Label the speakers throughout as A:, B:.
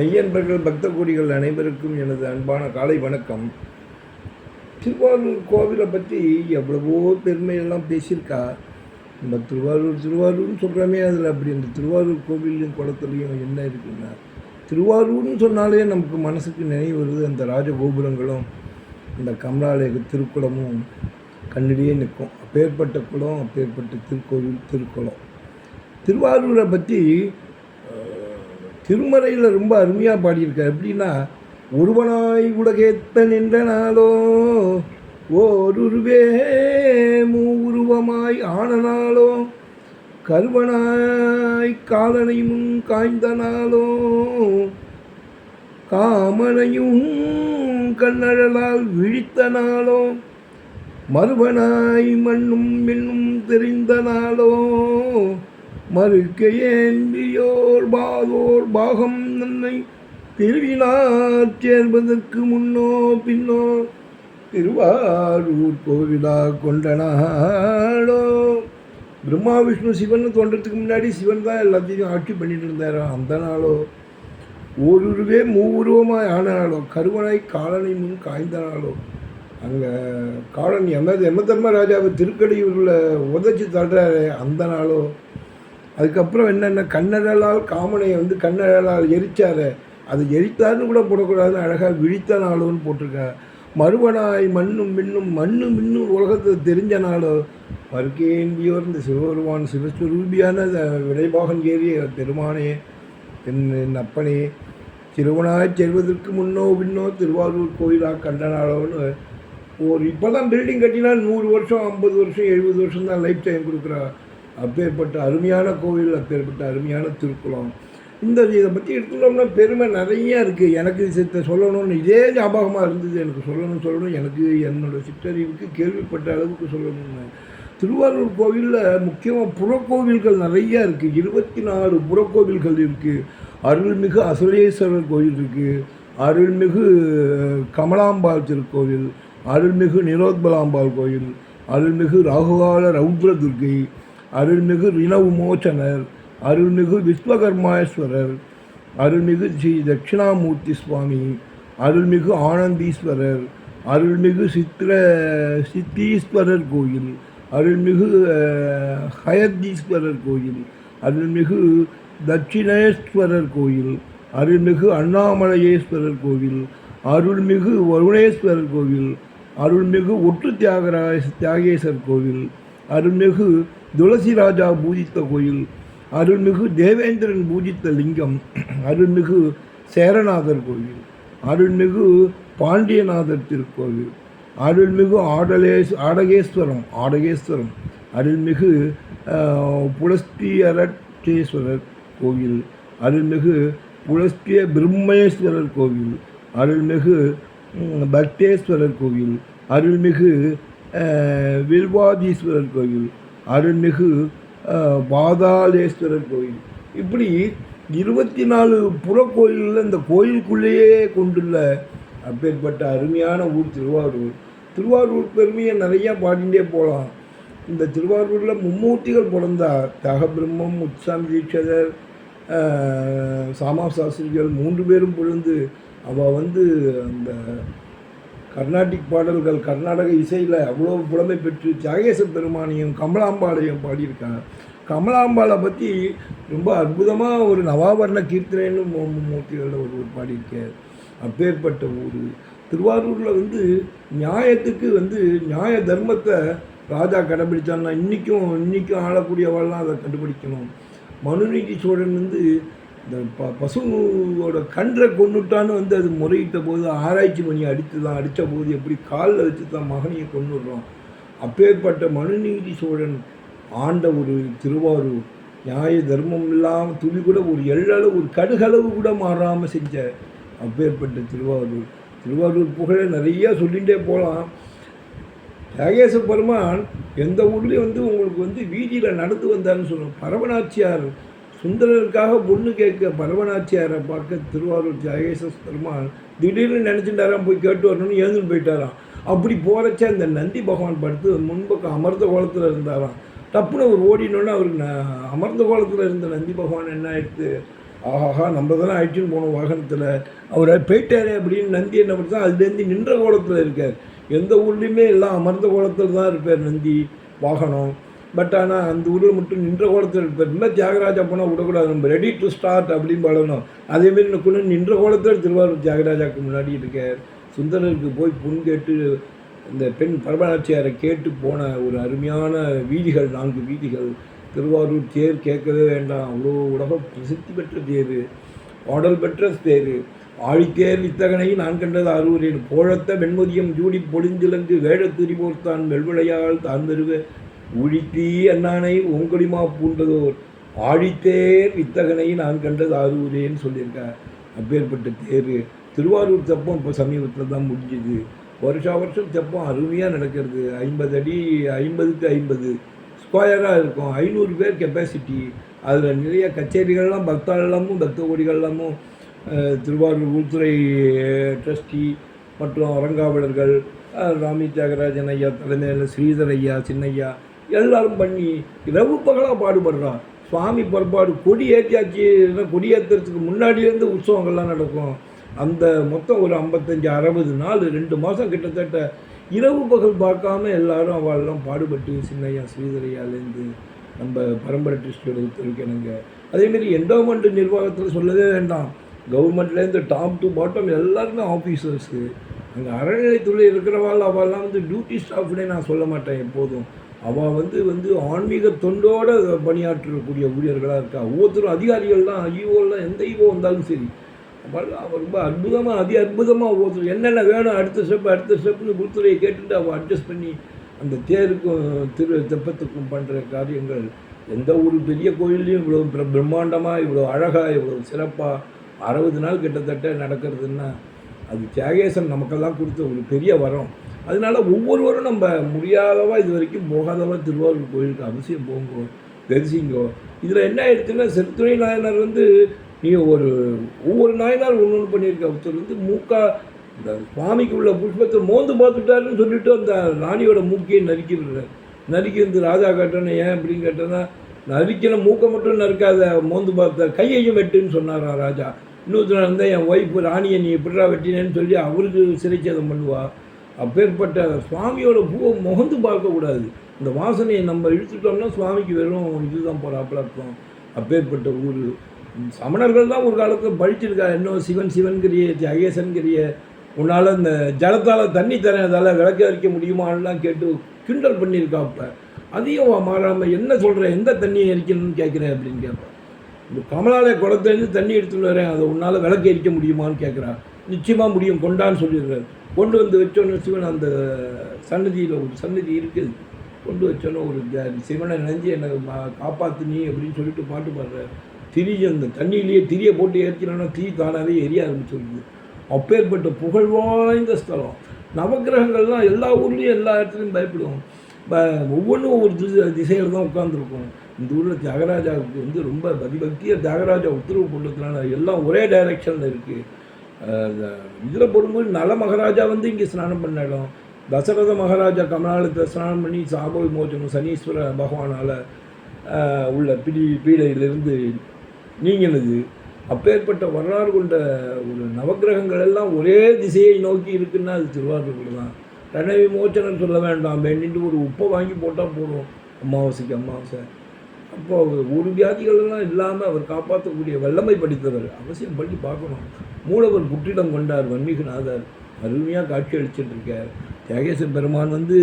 A: நெய்யன்பர்கள் பக்த கோடிகள் அனைவருக்கும் எனது அன்பான காலை வணக்கம். திருவாரூர் கோவிலை பற்றி எவ்வளவோ பெருமையெல்லாம் பேசியிருக்கா. நம்ம திருவாரூர் திருவாரூர்னு சொல்கிறோமே அதில். அப்படி அந்த திருவாரூர் கோவிலையும் குளத்துலையும் என்ன இருக்குன்னா திருவாரூர்னு சொன்னாலே நமக்கு மனசுக்கு நினைவு வருது. அந்த ராஜகோபுரங்களும் அந்த கமலாலய திருக்குளமும் கண்ணிலேயே நிற்கும். அப்பேற்பட்ட குளம் அப்பேற்பட்ட திருக்கோவில் திருக்குளம். திருவாரூரை பற்றி திருமறையில் ரொம்ப அருமையாக பாடியிருக்கார். எப்படின்னா ஒருவனாய் உலகேத்த நின்றனாலோ நாளோ ஓருருவே மூவுருவமாய் ஆன கருவனாய் காலனை முன் காய்ந்தனாலோ காமனையும் கண்ணழலால் விழித்தனாலோ மறுவனாய் மண்ணும் மின்னும் தெரிந்த நாளோ மறுக்கையேந்தியோர் பாதோர் பாகம் நன்னை திருவினார் சேர்வதற்கு முன்னோ பின்னோ திருவாரூர் கோவிலா கொண்டனாளோ பிரம்மா விஷ்ணு சிவன் தோன்றதுக்கு முன்னாடி சிவன் தான் எல்லாத்தையும் ஆட்சி பண்ணிட்டு இருந்தார் அந்த நாளோ. ஓருருவே மூவுருவமாய் ஆன நாளோ. கருவனை காலனை முன் காய்ந்த நாளோ. அங்கே காலன் எம எம தர்மராஜாவை திருக்கடியூரில் உதச்சி தள்ளுறாரு அந்த நாளோ. அதுக்கப்புறம் என்னென்ன கண்ணழலால் காமனையை வந்து கண்ணழலால் எரிச்சார் அது எரித்தார்னு கூட போடக்கூடாதுன்னு அழகாக விழித்த நாளோன்னு போட்டிருக்காங்க மறுவனாய் மண்ணும் மின்னும் மண்ணும் மின்னும் உலகத்தை தெரிஞ்ச நாளோ மறுக்கேந்தியோர் இந்த சிவபெருமான் சிவஸ்வரூபியான விடைபாகன் ஏறிய பெருமானே என் என் அப்பனே திருவனாய் செல்வதற்கு முன்னோ பின்னோ திருவாரூர் கோயிலாக கண்ட நாளோன்னு ஒரு இப்போ தான் பில்டிங் கட்டினா நூறு வருஷம் ஐம்பது வருஷம் எழுபது வருஷம் தான் லைஃப் டைம் கொடுக்குறா. அப்பேற்பட்ட அருமையான கோவில் அப்பேற்பட்ட அருமையான திருக்குளம். இந்த இதை பற்றி எடுத்துட்டோம்னா பெருமை நிறைய இருக்குது எனக்கு சித்த சொல்லணும்னு இதே ஞாபகமாக இருந்தது. எனக்கு சொல்லணும் சொல்லணும். எனக்கு என்னோடய சிற்றறிவுக்கு கேள்விப்பட்ட அளவுக்கு சொல்லணும்னு. திருவாரூர் கோவிலில் முக்கியமாக புறக்கோவில்கள் நிறைய இருக்குது இருபத்தி நாலு புறக்கோவில்கள் இருக்குது அருள்மிகு அசுரேஸ்வரர் கோவில் இருக்குது அருள்மிகு கமலாம்பாள் திருக்கோவில். அருள்மிகு நிரோத்பலாம்பாள் கோயில் அருள்மிகு ராகுகால ரௌத்ர துர்கை அருள்மிகு ரிணவு மோச்சனர் அருள்மிகு விஸ்வகர்மாஸ்வரர் அருள்மிகு ஸ்ரீ தட்சிணாமூர்த்தி சுவாமி அருள்மிகு ஆனந்தீஸ்வரர் அருள்மிகு சித்திர சித்தீஸ்வரர் கோயில் அருள்மிகு ஹயத்தீஸ்வரர் கோயில் அருள்மிகு தட்சிணேஸ்வரர் கோயில் அருள்மிகு அண்ணாமலையேஸ்வரர் கோவில் அருள்மிகு வருணேஸ்வரர் கோவில் அருள்மிகு ஒற்று தியாகராஜ தியாகேஸ்வரர் கோவில் அருள்மிகு துளசி ராஜா பூஜித்த கோயில் அருள்மிகு தேவேந்திரன் பூஜித்த லிங்கம் அருள்மிகு சேரநாதர் கோயில் அருள்மிகு பாண்டியநாதர் திருக்கோவில் அருள்மிகு ஆடலேஸ் ஆடகேஸ்வரம் ஆடகேஸ்வரம் அருள்மிகு புலஸ்தியரட்டேஸ்வரர் கோவில் அருள்மிகு புலஸ்திய பிரம்மேஸ்வரர் கோவில் அருள்மிகு பக்தேஸ்வரர் கோவில் அருள்மிகு வில்வாதீஸ்வரர் கோவில் அருள்மிகு பாதாளேஸ்வரர் கோயில். இப்படி இருபத்தி நாலு புறக்கோயிலில் இந்த கோயிலுக்குள்ளேயே கொண்டுள்ள அப்பேற்பட்ட அருமையான ஊர் திருவாரூர். திருவாரூர் பெருமையை நிறையா பாடிண்டே போகலாம். இந்த திருவாரூரில் மும்மூர்த்திகள் பிறந்தா தகபிரம்மம் முத்சாமி தீட்சதர் சாமா சாஸ்திரிகள் மூன்று பேரும் பிறந்து அவள் வந்து அந்த கர்நாடிக் பாடல்கள் கர்நாடக இசையில் அவ்வளோ புலமை பெற்று தியாகேச பெருமானியும் கமலாம்பாளையும் பாடியிருக்காங்க கமலாம்பாளை பற்றி ரொம்ப அற்புதமாக ஒரு நவாவர்ண கீர்த்தனைன்னு மூர்த்திகளில் ஒரு பாடியிருக்கார். அப்பேற்பட்ட ஊர். திருவாரூரில் வந்து நியாயத்துக்கு வந்து நியாய தர்மத்தை ராஜா கடைபிடிச்சான்னா இன்றைக்கும் இன்றைக்கும் ஆளக்கூடியவாள்லாம் அதை கண்டுபிடிக்கணும். மனுநீதி சோழன் வந்து இந்த ப பசுவோட கன்றை கொண்டுட்டான்னு வந்து அது முறையிட்ட போது ஆராய்ச்சி பண்ணி அடித்து தான் அடித்த போது எப்படி காலில் வச்சு தான் மகனையை கொண்டுடுறோம் அப்பேற்பட்ட மனுநீதி சோழன் ஆண்ட ஒரு திருவாரூர் நியாய தர்மம் இல்லாமல் துளி கூட ஒரு எள்ளளவு ஒரு கடுகளவு கூட மாறாமல் செஞ்ச அப்பேற்பட்ட திருவாரூர். திருவாரூர் புகழை நிறையா சொல்லிகிட்டே போகலாம் தியாகேச பெருமான் எந்த ஊர்லேயும் வந்து உங்களுக்கு வந்து வீதியில் நடந்து வந்தாருன்னு சொல்லணும். பரவனாச்சியார் சுந்தரருக்காக பொண்ணு கேட்க பரவநாச்சியாரை பார்க்க திருவாரூர் தியாகேச பெருமாள் திடீர்னு நினச்சிட்டாராம் போய் கேட்டு வரணும்னு எழுந்துன்னு போயிட்டாராம். அப்படி போகிறச்ச அந்த நந்தி பகவான் படுத்து முன்பக்கம் அமர்ந்த கோலத்தில் இருந்தாராம். டப்புன்னு அவர் ஓடினோன்னு அவர் ந- அமர்ந்த கோலத்தில் இருந்த நந்தி பகவான் என்ன ஆயிடுத்து ஆஹாஹா நம்ம தானே ஆயிடுச்சுன்னு போனோம் வாகனத்தில். அவர் போயிட்டாரே அப்படின்னு நந்தி என்ன பண்ணுறா அதுலேருந்து நின்ற கோலத்தில் இருக்கார். எந்த ஊர்லேயுமே எல்லாம் அமர்ந்த கோலத்தில் தான் இருப்பார் நந்தி வாகனம். பட் ஆனால் அந்த ஊரில் மட்டும் நின்ற கோலத்தில் இருப்பார் தியாகராஜா போனால் விடக்கூடாது நம்ம ரெடி டு ஸ்டார்ட் அப்படின்னு பாடணும். அதேமாரி இன்னும் நின்ற கோலத்தில் திருவாரூர் தியாகராஜாவுக்கு முன்னாடி இருக்கார். சுந்தரருக்கு போய் புண் கேட்டு இந்த பெண் பரமநாச்சியாரை கேட்டு போன ஒரு அருமையான வீதிகள் நான்கு வீதிகள். திருவாரூர் தேர் கேட்கவே வேண்டாம். அவ்வளோ உலக பிரசித்தி பெற்ற தேர். பாடல் பெற்ற தேர். ஆழித்தேர் வித்தகனை நான் கண்டது அருவரேன் போழத்த வெண்மதியம் ஜூடி பொழிந்திலங்கு வேழத்திரி போர்த்தான் வெள்விளையால் தான் தருவேன் ஊழித்தீ அண்ணானை ஓங்கொடிமா பூண்டதோர். ஆழித்தேர் வித்தகனை நான் கண்டது அரூரேன்னு சொல்லியிருக்கார். அப்பேற்பட்ட தேர். திருவாரூர் தெப்பம் இப்போ சமீபத்தில் தான் முடிஞ்சுது. வருஷா வருஷம் தெப்பம் அருமையாக நடக்கிறது. ஐம்பது அடி ஐம்பதுக்கு ஐம்பது. ஸ்கொயராக இருக்கும். ஐநூறு பேர் கெப்பாசிட்டி அதில் நிறைய கச்சேரிகள்லாம் பக்தாளமும் பக்த கோடிகள்லாமும் திருவாரூர் உள்துறை ட்ரஸ்டி மற்றும் அரங்காவலர்கள் ராமி தியாகராஜன் ஐயா தலைமையில் ஸ்ரீதர் ஐயா சின்னையா எல்லாரும் பண்ணி இரவு பகலாக பாடுபடுறான். சுவாமி புறப்பாடு கொடி ஏற்றியாச்சு கொடியேற்றுறதுக்கு கொடி ஏற்றுறதுக்கு முன்னாடியிலேருந்து உற்சவங்கள்லாம் நடக்கும். அந்த மொத்தம் ஒரு ஐம்பத்தஞ்சு அறுபது நாள் ரெண்டு மாதம் கிட்டத்தட்ட இரவு பகல் பார்க்காம எல்லாரும் அவள்லாம் பாடுபட்டு சின்னையா ஸ்ரீதரையாலேருந்து நம்ம பரம்பரை ட்ரிஸ்டோட உத்தரவிக்கணுங்க அதேமாரி என்டோமெண்ட் நிர்வாகத்தில் சொல்லவே வேண்டாம். கவர்மெண்ட்லேருந்து டாப் டு பாட்டம் எல்லாருமே ஆஃபீஸர்ஸு. அங்கே அறநிலைத்துறையில் இருக்கிறவாள் அவள்லாம் வந்து டியூட்டி ஸ்டாஃப்னே நான் சொல்ல மாட்டேன் எப்போதும். அவள் வந்து வந்து ஆன்மீக தொண்டோடு பணியாற்றக்கூடிய ஊழியர்களாக இருக்கா? ஒவ்வொருத்தரும் அதிகாரிகள் தான் ஈவோலாம் எந்த ஈவோ வந்தாலும் சரி அவள் அவள் ரொம்ப அற்புதமாக அதி அற்புதமாக ஒவ்வொருத்தர் என்னென்ன வேணும் அடுத்த ஸ்டெப் அடுத்த ஸ்டெப்னு குருத்துறையை கேட்டுட்டு அவள் அட்ஜஸ்ட் பண்ணி அந்த தேருக்கும் திரு தெப்பத்துக்கும் பண்ணுற காரியங்கள் எந்த ஒரு பெரிய கோயில்லையும் இவ்வளோ பிர பிரம்மாண்டமாக இவ்வளோ அழகாக இவ்வளோ சிறப்பாக அறுபது நாள் கிட்டத்தட்ட நடக்கிறதுன்னா அது தியாகேசன் நமக்கெல்லாம் கொடுத்த ஒரு பெரிய வரம். அதனால ஒவ்வொருவரும் நம்ம முடியாதவா இது வரைக்கும் போகாதவா திருவாரூர் கோயிலுக்கு அவசியம் போங்கோ தரிசிங்கோ. இதில் என்ன ஆயிடுச்சுன்னா செத்துணை நாயனார் வந்து நீ ஒரு ஒவ்வொரு நாயனார் ஒன்று ஒன்று பண்ணியிருக்க. ஒருத்தர் வந்து மூக்கா இந்த சுவாமிக்கு உள்ள புஷ்பத்தை மோந்து பார்த்துட்டாருன்னு சொல்லிட்டு அந்த ராணியோட மூக்கையை நறுக்கிறார் நறுக்கி வந்து ராஜா கேட்டோன்னே ஏன் அப்படின்னு கேட்டோன்னா நறுக்கின மூக்கை மட்டும் நறுக்காத மோந்து பார்த்த கையையும் வெட்டுன்னு சொன்னாரா ராஜா. இன்னொருத்தர் இருந்தால் என் ஒய்ஃபு ராணியை நீ எப்படிடா வெட்டினேன்னு சொல்லி அவருக்கு சிறைச்சேதம் பண்ணுவா. அப்பேற்பட்ட சுவாமியோட பூவை முகந்து பார்க்கக்கூடாது. இந்த வாசனையை நம்ம இழுத்துட்டோம்னா சுவாமிக்கு வெறும் இதுதான் போகிறாப்புல அர்த்தம் அப்பேற்பட்ட ஊர் சமணர்கள் தான் ஒரு காலத்தில் பழிச்சிருக்கா இன்னும் சிவன் சிவன்கிறிய தியாகேசன்கிறிய உன்னால் இந்த ஜலத்தால் தண்ணி தரதால் விளக்க அரிக்க முடியுமான்லாம் கேட்டு கிண்டல் பண்ணியிருக்கா அப்போ. அதையும் மாறாமல் என்ன சொல்கிற எந்த தண்ணியை எரிக்கணும்னு கேட்குறேன் அப்படின்னு கேட்பேன். இந்த கமலாலய குளத்துலேருந்து தண்ணி எடுத்துட்டு வரேன் அதை உன்னால் விளக்கு எரிக்க முடியுமான்னு கேட்குறான் நிச்சயமாக முடியும் கொண்டான்னு சொல்லிடுறாரு. கொண்டு வந்து வச்சோன்னு சிவன் அந்த சன்னதியில் ஒரு சன்னதி இருக்குது. கொண்டு வச்சோன்னே ஒரு த- சிவனை நினைஞ்சு என்னை மா- காப்பாத்து நீ அப்படின்னு சொல்லிட்டு பாட்டு பாடுற திரி அந்த தண்ணியிலேயே திரியை போட்டு ஏற்றினோன்னா தீ தானாகவே எரிய ஆரம்பிச்சிருக்குது அப்பேற்பட்ட புகழ் வாய்ந்த ஸ்தலம். நவக்கிரகங்கள்லாம் எல்லா ஊர்லேயும் எல்லா இடத்துலையும் பயப்படுவோம். ப- ஒவ்வொன்றும் ஒவ்வொரு திசை திசையில் தான் உட்காந்துருக்கும் இந்த ஊரில் தியாகராஜாவுக்கு வந்து ரொம்ப பதிபக்தியாக தியாகராஜா உத்தரவு போட்டதுனால எல்லாம் ஒரே டைரக்ஷனில் இருக்குது இதில் போடும்போது நல மகாராஜா வந்து இங்கே ஸ்நானம் பண்ண இடம். தசரத மகாராஜா கமலாலயத்தை ஸ்நானம் பண்ணி சாப விமோச்சனம் சனீஸ்வர பகவானால் உள்ள பிடி பீடையிலிருந்து நீங்கினது. அப்பேற்பட்ட வரலாறு கொண்ட ஒரு நவகிரகங்கள் எல்லாம் ஒரே திசையை நோக்கி இருக்குன்னா அது திருவாரூர் தான். ரண விமோச்சனம் சொல்ல வேண்டாம் வேண்டிட்டு ஒரு உப்பை வாங்கி போட்டால் போதும். அமாவாசைக்கு அமாவாசை. அப்போ ஒரு வியாதிகளெல்லாம் இல்லாமல் அவர் காப்பாற்றக்கூடிய வல்லமை படித்தவர் அவசியம் பண்ணி பார்க்கணும். மூலவர் புற்றிடம் கொண்டார் வன்மீகநாதர் அருமையாக காட்சி அளிச்சுட்டு இருக்கார் தியாகேசன் பெருமான் வந்து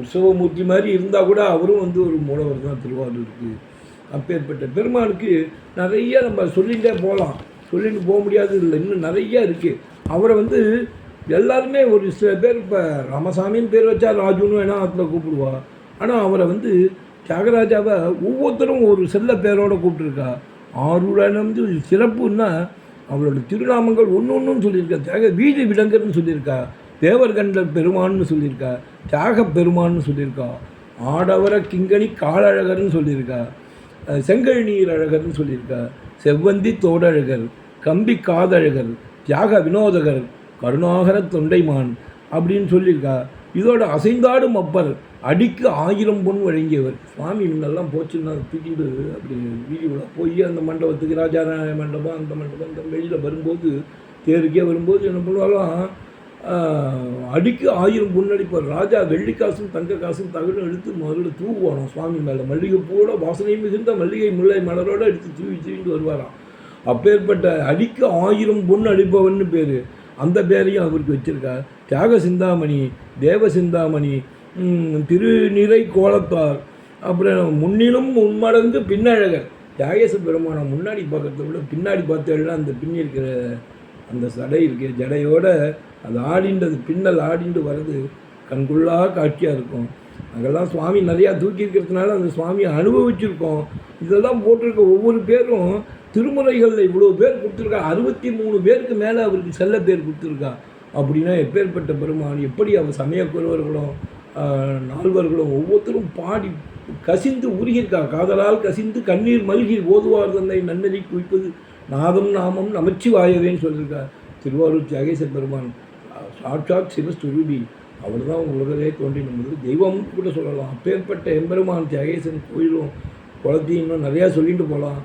A: உற்சவமூர்த்தி மாதிரி இருந்தால் கூட அவரும் வந்து ஒரு மூலவர் தான் திருவாரூருக்கு. அப்பேற்பட்ட பெருமானுக்கு நிறைய நம்ம சொல்லிகிட்டே போகலாம். சொல்லிட்டு போக முடியாது இல்லை. இன்னும் நிறைய இருக்குது அவரை வந்து எல்லாருமே ஒரு சில பேர் இப்போ ராமசாமின்னு பேர் வச்சா ராஜுன்னு வேணால் அதில் கூப்பிடுவா. ஆனால் அவரை வந்து தியாகராஜாவை ஒவ்வொருத்தரும் ஒரு செல்ல பேரோட கூப்பிட்டுருக்கா. ஆரூரான சிறப்புன்னா அவளோட திருநாமங்கள் ஒன்று ஒன்றும் சொல்லியிருக்கா. தியாக வீதி விலங்கர்னு சொல்லியிருக்கா. தேவர்கண்டர் பெருமான்னு சொல்லியிருக்கா. தியாக பெருமான்னு சொல்லியிருக்கா. ஆடவர கிங்கணி காலழகர்னு சொல்லியிருக்கா. செங்கல் நீர் அழகர்னு சொல்லியிருக்கா. செவ்வந்தி தோடழகர் கம்பி காதழகர் தியாக வினோதகர் கருணாகர தொண்டைமான் அப்படின்னு சொல்லியிருக்கா. இதோட அசைந்தாடும் அப்பர் அடிக்கு ஆயிரம் பொன் வழங்கியவர். சுவாமி முன்னெல்லாம் போச்சுன்னா தூக்கிட்டு அப்படி வீடியோவில் போய் அந்த மண்டபத்துக்கு ராஜாராய மண்டபம் அந்த மண்டபம் அந்த வெளியில் வரும்போது தேருக்கே வரும்போது என்ன பண்ணுவாலும் அடிக்கு ஆயிரம் பொன் அடிப்பார். ராஜா வெள்ளி காசும் தங்க காசும் தகவலும் எடுத்து முதல்ல தூவுவானோ சுவாமி மேலே. மல்லிகைப்பூவோட வாசனை மிகுந்த மல்லிகை முல்லை மலரோடு எடுத்து தூவி தூவிட்டு வருவாராம். அப்பேற்பட்ட அடிக்கு ஆயிரம் பொன் அடிப்பவன் பேர். அந்த பேரையும் அவருக்கு வச்சிருக்கார். தியாக சிந்தாமணி தேவ சிந்தாமணி திருநிறை கோலத்தார் அப்புறம் முன்னிலும் முன்மடங்கு பின்னழகர். தியாகேச பெருமானை முன்னாடி பார்க்கறத விட பின்னாடி பார்த்தேன்னா அந்த பின் இருக்கிற அந்த சடை இருக்கிற ஜடையோட அது ஆடின்றது பின்னல் ஆடிண்டு வர்றது கண்குள்ளா காட்சியாக இருக்கும். அங்கெல்லாம் சுவாமி நிறையா தூக்கி இருக்கிறதுனால அந்த சுவாமியை அனுபவிச்சிருக்கோம். இதெல்லாம் போட்டிருக்க ஒவ்வொரு பேரும் திருமுறைகளில் இவ்வளோ பேர் கொடுத்துருக்கா. அறுபத்தி மூணு பேருக்கு மேலே அவருக்கு செல்ல பேர் கொடுத்துருக்கா. அப்படின்னா எப்பேற்பட்ட பெருமான் எப்படி அவர் சமயக்குறவர்களும் நால்வர்களும் ஒவ்வொருத்தரும் பாடி கசிந்து உருகியிருக்கா? காதலால் கசிந்து கண்ணீர் மல்கி ஓதுவார் தந்தை நன்னதி குவிப்பது நாதம் நாமம் நமச்சிவாயவேன்னு சொல்லியிருக்கார் திருவாரூர் தியாகேசர் பெருமான். சாட்சாத் சிவஸ்வரூபி அவர் தான் உலகவே தோன்றினது தெய்வம் கூட சொல்லலாம். அப்பேற்பட்ட எம்பெருமான் தியாகேசன் கோயிலும் குளத்தையும் இன்னும் நிறையா சொல்லிட்டு போகலாம்.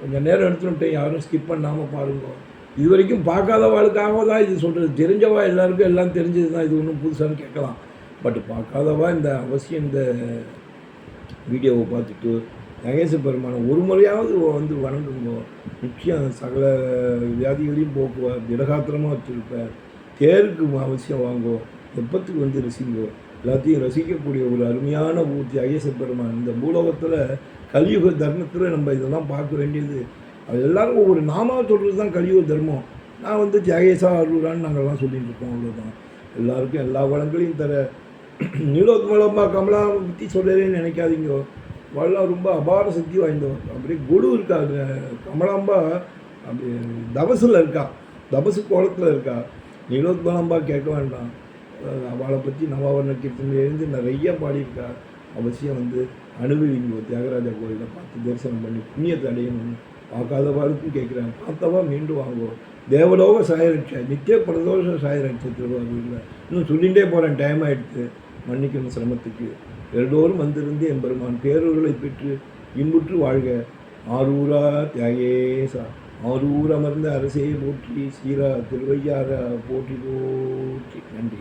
A: கொஞ்சம் நேரம் எடுத்துட்டேன் யாரும் ஸ்கிப் பண்ணாமல் பாருங்க. இது வரைக்கும் பார்க்காதவாளுக்காக தான் இது சொல்கிறது தெரிஞ்சவா எல்லாருக்கும் எல்லாம் தெரிஞ்சது தான் இது ஒன்றும் புதுசான்னு கேட்கலாம். பட் பார்க்காதவா இந்த அவசியம் இந்த வீடியோவை பார்த்துட்டு நகேச பெருமானை ஒரு முறையாவது வந்து வணங்குங்க. நிச்சயம் சகல வியாதிகளையும் போக்குவார் திடகாத்திரமாக வச்சுருப்பார். தேருக்கு அவசியம் வாங்கோ. எப்பத்துக்கு வந்து ரசிங்கோ. எல்லாத்தையும் ரசிக்கக்கூடிய ஒரு அருமையான ஊர்த்தி ஐயச பெருமான். இந்த பூலோகத்தில் கலியுக தர்மத்தில் நம்ம இதெல்லாம் பார்க்க வேண்டியது அது எல்லாரும் ஒவ்வொரு நாமாவை சொல்கிறது தான் கலியுக தர்மம். நான் வந்து தியாகேசா அருளான்னு நாங்கள்லாம் சொல்லிட்டு இருக்கோம் அவ்வளோதான் எல்லாருக்கும் எல்லா வளங்களையும் தர நீலோத்மலம்மா கமலா பற்றி சொல்லவே நினைக்காதீங்க. வள்ளம் ரொம்ப அபார சக்தி வாய்ந்தவன் அப்படியே குரு இருக்கா கமலாம்பா அப்படி தபசில் இருக்கா. தபசு கோலத்தில் இருக்கா. நீலோத்மலம்பா கேட்க வேண்டாம். அவளை பற்றி நவாவரண கீர்த்தனையிலேருந்து நிறைய பாடியிருக்கா. அவசியம் வந்து அனுபவிங்க தியாகராஜா கோயிலை பார்த்து தரிசனம் பண்ணி புண்ணியத்தை அடையணும்னு. பார்க்காதவாளுக்கும் கேட்குறாங்க. பார்த்தவா மீண்டும் வாங்குவோம். தேவலோக சாயரட்ச நித்திய பிரதோஷ சாயரட்சை திருவாரூரில். இன்னும் சொல்லிகிட்டே போகிறேன் டைம் ஆகிடுத்து மன்னிக்கணும் சிரமத்துக்கு. எல்லோரும் வந்திருந்து எம்பெருமான் பேரூர்களை பெற்று இன்புற்று வாழ்க. ஆரூரா தியாகேசா ஆரூர் அமர்ந்த அரசே போற்றி சீரா திருவையாரா போற்றி போற்றி. நன்றி.